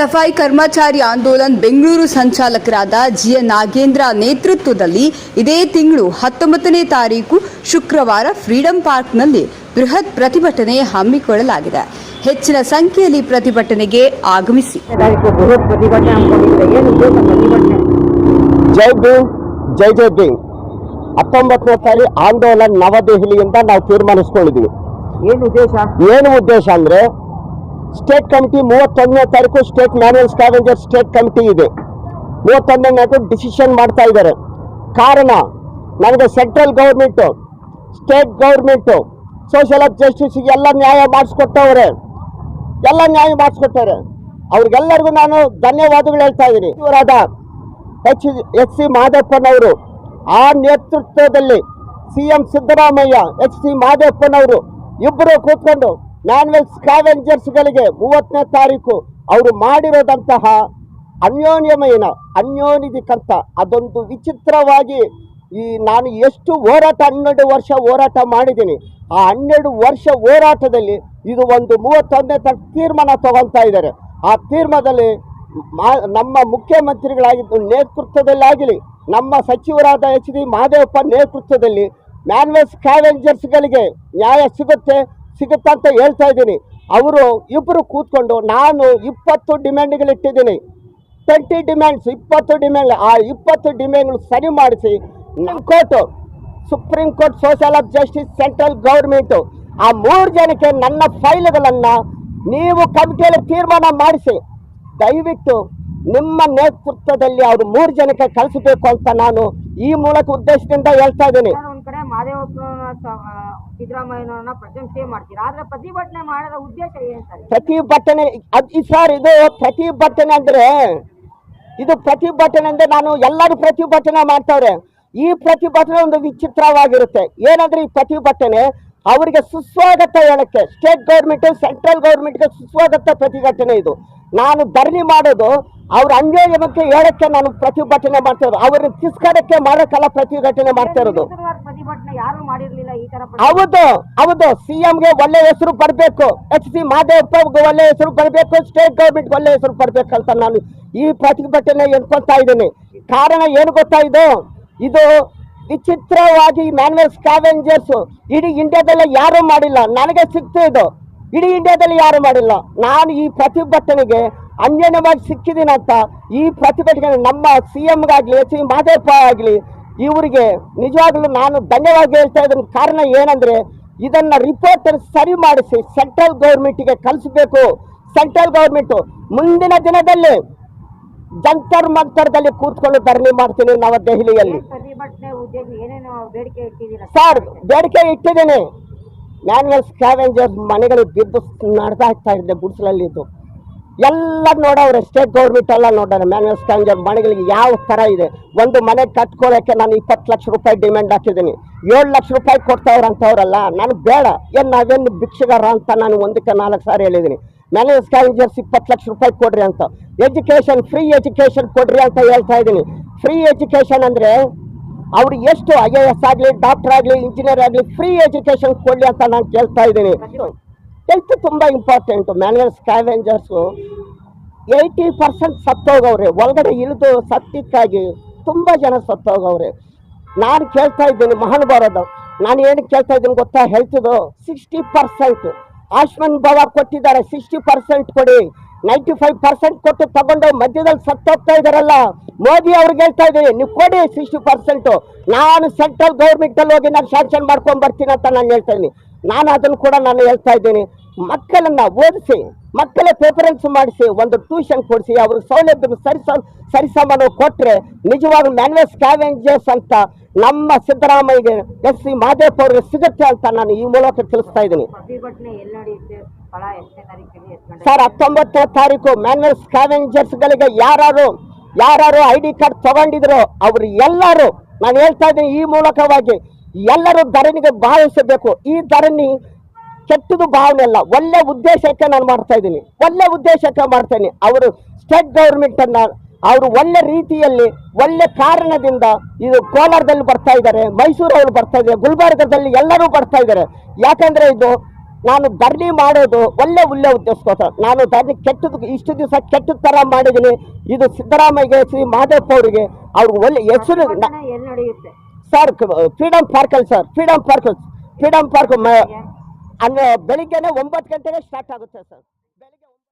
ಸಫಾಯಿ ಕರ್ಮಚಾರಿ ಆಂದೋಲನ್ ಬೆಂಗಳೂರು ಸಂಚಾಲಕರಾದ ಜಿಎನ್ ನಾಗೇಂದ್ರ ನೇತೃತ್ವದಲ್ಲಿ ಇದೇ ತಿಂಗಳು ಹತ್ತೊಂಬತ್ತನೇ ತಾರೀಕು ಶುಕ್ರವಾರ ಫ್ರೀಡಂ ಪಾರ್ಕ್ನಲ್ಲಿ ಬೃಹತ್ ಪ್ರತಿಭಟನೆ ಹಮ್ಮಿಕೊಳ್ಳಲಾಗಿದೆ. ಹೆಚ್ಚಿನ ಸಂಖ್ಯೆಯಲ್ಲಿ ಪ್ರತಿಭಟನೆಗೆ ಆಗಮಿಸಿ. ಜೈ ಭೀಮ್ ಜೈ ಜೈ ಭೀಮ್. ಹತ್ತೊಂಬತ್ತನೇ ತಾರೀಕು ಆಂದೋಲನ್ ನವದೆಹಲಿಯಿಂದ ನಾವು ತೀರ್ಮಾನಿಸ್ಕೊಂಡಿದ್ವಿ ಏನು ಉದ್ದೇಶ? ಏನು ಉದ್ದೇಶ ಅಂದ್ರೆ ಸ್ಟೇಟ್ ಕಮಿಟಿ ಮೂವತ್ತೊಂದನೇ ತಾರೀಕು state manual scavenger state committee ಇದೆ. ಮೂವತ್ತೊಂದನೇ ತಾರೀಕು ಡಿಸಿಷನ್ ಮಾಡ್ತಾ ಇದ್ದಾರೆ. ಕಾರಣ, ನಮಗೆ central government state government social of ಜಸ್ಟಿಸ್ಗೆ ಎಲ್ಲ ನ್ಯಾಯ ಮಾಡಿಸ್ಕೊಟ್ಟವ್ರೆ. ಎಲ್ಲ ನ್ಯಾಯ ಮಾಡಿಸ್ಕೊಟ್ಟವ್ರೆ. ಅವ್ರಿಗೆಲ್ಲರಿಗೂ ನಾನು ಧನ್ಯವಾದಗಳು ಹೇಳ್ತಾ ಇದ್ದೀನಿ. ಇವರಾದ ಎಚ್ ಎಚ್ ಸಿ ಮಾದಪ್ಪನವರು, ಆ ನೇತೃತ್ವದಲ್ಲಿ C M Siddaramaiah H C ಮಾದಪ್ಪನವರು ಇಬ್ಬರು ಕೂತ್ಕೊಂಡು ಮ್ಯಾನ್ವೆಲ್ ಸ್ಕಾವೆಂಜರ್ಸ್ಗಳಿಗೆ ಮೂವತ್ತನೇ ತಾರೀಕು ಅವರು ಮಾಡಿರೋದಂತಹ ಅನ್ಯೋನ್ಯಮಯನ ಅನ್ಯೋನಿಧಿಕಂತ ಅದೊಂದು ವಿಚಿತ್ರವಾಗಿ ಈ ನಾನು ಎಷ್ಟು ಹೋರಾಟ, ಹನ್ನೆರಡು ವರ್ಷ ಹೋರಾಟ ಮಾಡಿದ್ದೀನಿ. ಆ ಹನ್ನೆರಡು ವರ್ಷ ಹೋರಾಟದಲ್ಲಿ ಇದು ಒಂದು ಮೂವತ್ತೊಂದನೇ ತಾರೀಕು ತೀರ್ಮಾನ ತಗೊಳ್ತಾ ಇದ್ದಾರೆ. ಆ ತೀರ್ಮಾನದಲ್ಲಿ ನಮ್ಮ ಮುಖ್ಯಮಂತ್ರಿಗಳಾಗಿದ್ದು ನೇತೃತ್ವದಲ್ಲಾಗಲಿ, ನಮ್ಮ ಸಚಿವರಾದ ಎಚ್ ಡಿ ಮಹದೇವಪ್ಪ ನೇತೃತ್ವದಲ್ಲಿ ಮ್ಯಾನ್ವೆಸ್ ಸ್ಕ್ಯಾವೆಂಜರ್ಸ್ಗಳಿಗೆ ನ್ಯಾಯ ಸಿಗುತ್ತೆ. ಸಿಗುತ್ತೆ ಅಂತ ಹೇಳ್ತಾ ಇದ್ದೀನಿ. ಅವರು ಇಬ್ಬರು ಕೂತ್ಕೊಂಡು ನಾನು ಇಪ್ಪತ್ತು ಡಿಮ್ಯಾಂಡ್ಗಳಿಟ್ಟಿದ್ದೀನಿ ಟ್ವೆಂಟಿ ಡಿಮ್ಯಾಂಡ್ಸ್, ಇಪ್ಪತ್ತು ಡಿಮ್ಯಾಂಡ್ ಆ ಇಪ್ಪತ್ತು ಡಿಮ್ಯಾಂಡ್ಗಳು ಸರಿ ಮಾಡಿಸಿ court, supreme court social of justice central government, ಆ ಮೂರು ಜನಕ್ಕೆ ನನ್ನ ಫೈಲ್ಗಳನ್ನು ನೀವು ಕಮಿಟಿಯಲ್ಲಿ ತೀರ್ಮಾನ ಮಾಡಿಸಿ. ದಯವಿಟ್ಟು ನಿಮ್ಮ ನೇತೃತ್ವದಲ್ಲಿ ಅವರು ಮೂರು ಜನಕ್ಕೆ ಕಳಿಸಬೇಕು ಅಂತ ನಾನು ಈ ಮೂಲಕ ಉದ್ದೇಶದಿಂದ ಹೇಳ್ತಾ ಇದ್ದೀನಿ. ಪ್ರತಿಭಟನೆ ಉದ್ದೇಶ ಸರ್ ಪ್ರತಿಭಟನೆ, ಅದ್ ಸರ್ ಇದು ಪ್ರತಿಭಟನೆ ಅಂದ್ರೆ, ಇದು ಪ್ರತಿಭಟನೆ ಅಂದ್ರೆ ನಾನು ಎಲ್ಲರೂ ಪ್ರತಿಭಟನೆ ಮಾಡ್ತಾವ್ರೆ. ಈ ಪ್ರತಿಭಟನೆ ಒಂದು ವಿಚಿತ್ರವಾಗಿರುತ್ತೆ. ಏನಂದ್ರೆ ಈ ಪ್ರತಿಭಟನೆ ಅವರಿಗೆ ಸುಸ್ವಾಗತ ಹೇಳಕ್ಕೆ ಸ್ಟೇಟ್ ಗೌರ್ಮೆಂಟ್ ಸೆಂಟ್ರಲ್ ಗೌರ್ಮೆಂಟ್ಗೆ ಸುಸ್ವಾಗತ ಪ್ರತಿಭಟನೆ ಇದು. ನಾನು ಧರಣಿ ಮಾಡೋದು ಅವ್ರ ಅನ್ಯಾಯಕ್ಕೆ ಹೇಳಕ್ಕೆ ನಾನು ಪ್ರತಿಭಟನೆ ಮಾಡ್ತಾ ಇರೋದು. ಅವ್ರನ್ನ ತಿಸ್ಕರಕ್ಕೆ ಮಾಡೋಕ್ಕಲ್ಲ ಪ್ರತಿಭಟನೆ ಮಾಡ್ತಾ ಇರೋದು. ವಿರುದ್ಧವಾದ ಪ್ರತಿಭಟನೆ ಯಾರು ಮಾಡಿರ್ಲಿಲ್ಲ ಈ ತರ ಪ್ರತಿ- ಹೌದು ಹೌದು. ಸಿಎಂಗೆ ಒಳ್ಳೆ ಹೆಸರು ಬರಬೇಕು. ಎಚ್ ಸಿ ಮಾದೇವಪ್ಪ ಒಳ್ಳೆ ಹೆಸರು ಬರಬೇಕು. ಸ್ಟೇಟ್ ಗೌರ್ಮೆಂಟ್ ಒಳ್ಳೆ ಹೆಸರು ಬರಬೇಕಂತ ನಾನು ಈ ಪ್ರತಿಭಟನೆ ಎನ್ಕೊಂತಾ ಇದ್ದೀನಿ. ಕಾರಣ ಏನು ಗೊತ್ತಾ ಇದು? ಇದು ವಿಚಿತ್ರವಾಗಿ ಮ್ಯಾನ್ವೆಲ್ ಸ್ಕ್ಯಾವೆಂಜರ್ಸ್ ಇಡೀ ಇಂಡಿಯಾದಲ್ಲಿ ಯಾರು ಮಾಡಿಲ್ಲ. ನನಗೆ ಸಿಕ್ತು ಇದು. ಇಡೀ ಇಂಡಿಯಾದಲ್ಲಿ ಯಾರು ಮಾಡಿಲ್ಲ. ನಾನು ಈ ಪ್ರತಿಭಟನೆಗೆ ಅನ್ಯನವಾಗಿ ಅಂತ ಈ ಪ್ರತಿಭಟನೆ ನಮ್ಮ ಸಿ ಎಂಗಾಗಲಿ ಎಚ್ ವಿ ಆಗಲಿ ಇವರಿಗೆ ನಿಜವಾಗ್ಲೂ ನಾನು ಧನ್ಯವಾದ ಹೇಳ್ತಾ ಇದ್ದೀನಿ ಕಾರಣ ಏನಂದ್ರೆ ಇದನ್ನ ರಿಪೋರ್ಟ್ ಸರಿ ಮಾಡಿಸಿ ಸೆಂಟ್ರಲ್ ಗೌರ್ಮೆಂಟ್ಗೆ ಕಳಿಸಬೇಕು. ಸೆಂಟ್ರಲ್ ಗೌರ್ಮೆಂಟು ಮುಂದಿನ ದಿನದಲ್ಲಿ ಜಂತರ್ ಮಂತರದಲ್ಲಿ ಕೂತ್ಕೊಂಡು ಧರಣಿ ಮಾಡ್ತೀನಿ ನಾವು ದೆಹಲಿಯಲ್ಲಿ. ಸರ್ ಬೇಡಿಕೆ ಇಟ್ಟಿದ್ದೀನಿ. ಮ್ಯಾನ್ಯಲ್ ಸ್ಕ್ಯಾವೆಂಜರ್ ಮನೆಗಳು ಬಿದ್ದು ನಡೆದಾಗ್ತಾ ಇದ್ದೆ ಗುಡ್ಸಲಲ್ಲಿ ಇದ್ದು. ಎಲ್ಲ ನೋಡೋರು ಸ್ಟೇಟ್ ಗೌರ್ಮೆಂಟ್ ಎಲ್ಲ ನೋಡೋರು. ಮ್ಯಾನ್ಯಲ್ ಸ್ಕ್ಯಾವೆಂಜರ್ ಮನೆಗಳಿಗೆ ಯಾವ ಥರ ಇದೆ? ಒಂದು ಮನೆ ಕಟ್ಕೊಳ್ಳೋಕ್ಕೆ ನಾನು ಇಪ್ಪತ್ತು ಲಕ್ಷ ರೂಪಾಯಿ ಡಿಮ್ಯಾಂಡ್ ಹಾಕಿದ್ದೀನಿ. ಏಳು ಲಕ್ಷ ರೂಪಾಯಿ ಕೊಡ್ತಾವ್ರಂಥವ್ರಲ್ಲ ನಾನು ಬೇಡ. ಏನು ನಾವೇನು ಭಿಕ್ಷಗಾರ ಅಂತ ನಾನು ಒಂದಕ್ಕೆ ನಾಲ್ಕು ಸಾರಿ ಹೇಳಿದ್ದೀನಿ. ಮ್ಯಾನೇಜ್ ಸ್ಕ್ಯಾವೆಂಜರ್ಸ್ ಇಪ್ಪತ್ತು ಲಕ್ಷ ರೂಪಾಯಿ ಕೊಡ್ರಿ ಅಂತ. ಎಜುಕೇಷನ್ ಫ್ರೀ ಎಜುಕೇಷನ್ ಕೊಡ್ರಿ ಅಂತ ಹೇಳ್ತಾ ಇದ್ದೀನಿ. ಫ್ರೀ ಎಜುಕೇಷನ್ ಅಂದರೆ ಅವ್ರು ಎಷ್ಟು ಐ ಎ ಎಸ್ ಆಗಲಿ ಡಾಕ್ಟರ್ ಆಗಲಿ ಇಂಜಿನಿಯರ್ ಆಗಲಿ ಫ್ರೀ ಎಜುಕೇಷನ್ ಕೊಡಲಿ ಅಂತ ನಾನು ಕೇಳ್ತಾ ಇದ್ದೀನಿ. ಹೆಲ್ತ್ ತುಂಬ important manual scavengers eighty percent ಸತ್ತೋಗವ್ರೆ. ಒಳಗಡೆ ಇಳಿದು ಸತ್ತಿಕ್ಕಾಗಿ ತುಂಬ ಜನ ಸತ್ತೋಗವ್ರೆ. ನಾನು ಕೇಳ್ತಾ ಇದ್ದೀನಿ ಮಹಾನುಭಾರದ ನಾನು ಏನು ಕೇಳ್ತಾ ಇದ್ದೀನಿ ಗೊತ್ತಾ? ಹೆಲ್ತ್ದು ಸಿಕ್ಸ್ಟಿ ಪರ್ಸೆಂಟ್ ಆಯುಷ್ಮಾನ್ ಭವ ಕೊಟ್ಟಿದ್ದಾರೆ ಸಿಕ್ಸ್ಟಿ ಪರ್ಸೆಂಟ್ ಕೊಡಿ. ನೈಂಟಿ ಫೈವ್ ಪರ್ಸೆಂಟ್ ಕೊಟ್ಟು ತಗೊಂಡು ಮಧ್ಯದಲ್ಲಿ ಸತ್ತೋಗ್ತಾ ಇದಾರಲ್ಲ ಮೋದಿ ಅವ್ರಿಗೆ ಹೇಳ್ತಾ ಇದ್ದೀನಿ, ನೀವು ಕೊಡಿ ಸಿಕ್ಸ್ಟಿ ಪರ್ಸೆಂಟು ನಾನು ಸೆಂಟ್ರಲ್ ಗೌರ್ಮೆಂಟಲ್ಲಿ ಹೋಗಿ ನಾನು ಶಾಂಕ್ಷನ್ ಮಾಡ್ಕೊಂಡು ಬರ್ತೀನಿ ಅಂತ ನಾನು ಹೇಳ್ತಾ ಇದ್ದೀನಿ. ನಾನು ಅದನ್ನು ಕೂಡ ನಾನು ಹೇಳ್ತಾ ಇದ್ದೀನಿ. ಮಕ್ಕಳನ್ನ ಓದಿಸಿ, ಮಕ್ಕಳ ಪ್ರಿಫರೆನ್ಸ್ ಮಾಡಿಸಿ, ಒಂದು ಟ್ಯೂಷನ್ ಕೊಡಿಸಿ, ಅವ್ರಿಗೆ ಸೌಲಭ್ಯ ಸರಿಸ, ಸರಿಸಮಾನ ಕೊಟ್ಟರೆ ನಿಜವಾಗ್ಲೂ ಮ್ಯಾನ್ವೇಸ್ ಕ್ಯಾವೆಂಜಸ್ ಅಂತ ನಮ್ಮ ಸಿದ್ದರಾಮಯ್ಯಗೆ ಎಸ್ ಸಿ ಮಾದೇವ್ ಅವ್ರಿಗೆ ಸಿಗುತ್ತೆ ಅಂತ ನಾನು ಈ ಮೂಲಕ ತಿಳಿಸ್ತಾ ಇದ್ದೀನಿ. ಸರ್ ಹತ್ತೊಂಬತ್ತನೇ ತಾರೀಕು ಮ್ಯಾನ್ವಲ್ ಸ್ಕ್ಯಾವೆಂಜರ್ಸ್ಗಳಿಗೆ ಯಾರು ಯಾರು ಐ ಡಿ ಕಾರ್ಡ್ ತಗೊಂಡಿದ್ರು ಅವ್ರು ಎಲ್ಲರೂ ನಾನು ಹೇಳ್ತಾ ಇದ್ದೀನಿ ಈ ಮೂಲಕವಾಗಿ ಎಲ್ಲರೂ ಧರಣಿಗೆ ಭಾವಿಸಬೇಕು. ಈ ಧರಣಿ ಕೆಟ್ಟದು ಭಾವನೆ ಅಲ್ಲ. ಒಳ್ಳೆ ಉದ್ದೇಶಕ್ಕೆ ನಾನು ಮಾಡ್ತಾ ಇದ್ದೀನಿ. ಒಳ್ಳೆ ಉದ್ದೇಶಕ್ಕೆ ಮಾಡ್ತೇನೆ ಅವರು ಸ್ಟೇಟ್ ಗೌರ್ಮೆಂಟ್ ಅನ್ನ ಅವರು ಒಳ್ಳೆ ರೀತಿಯಲ್ಲಿ ಒಳ್ಳೆ ಕಾರಣದಿಂದ ಇದು ಕೋಲಾರದಲ್ಲಿ ಬರ್ತಾ ಇದ್ದಾರೆ ಮೈಸೂರವರು ಬರ್ತಾ ಇದ್ದಾರೆ ಗುಲ್ಬರ್ಗದಲ್ಲಿ ಎಲ್ಲರೂ ಬರ್ತಾ ಇದ್ದಾರೆ. ಯಾಕಂದ್ರೆ ಇದು ನಾನು ಧರಣಿ ಮಾಡೋದು ಒಳ್ಳೆ ಒಳ್ಳೆ ಉದ್ದೇಶಕ್ಕೋಸ್ಕರ. ನಾನು ಧರಣಿ ಕೆಟ್ಟದ್ದು ಇಷ್ಟು ದಿವಸ ಕೆಟ್ಟ ಥರ ಮಾಡಿದ್ದೀನಿ. ಇದು ಸಿದ್ದರಾಮಯ್ಯಗೆ ಶ್ರೀ ಮಾದೇಪ್ಪ ಅವರಿಗೆ ಅವ್ರಿಗೆ ಒಳ್ಳೆ ಹೆಸರು ಸರ್ ಫ್ರೀಡಮ್ ಪಾರ್ಕಲ್ಲಿ sir freedom park freedom park ಬೆಳಿಗ್ಗೆನೆ ಒಂಬತ್ತು ಗಂಟೆಗೆ ಸ್ಟಾರ್ಟ್ ಆಗುತ್ತೆ ಸರ್.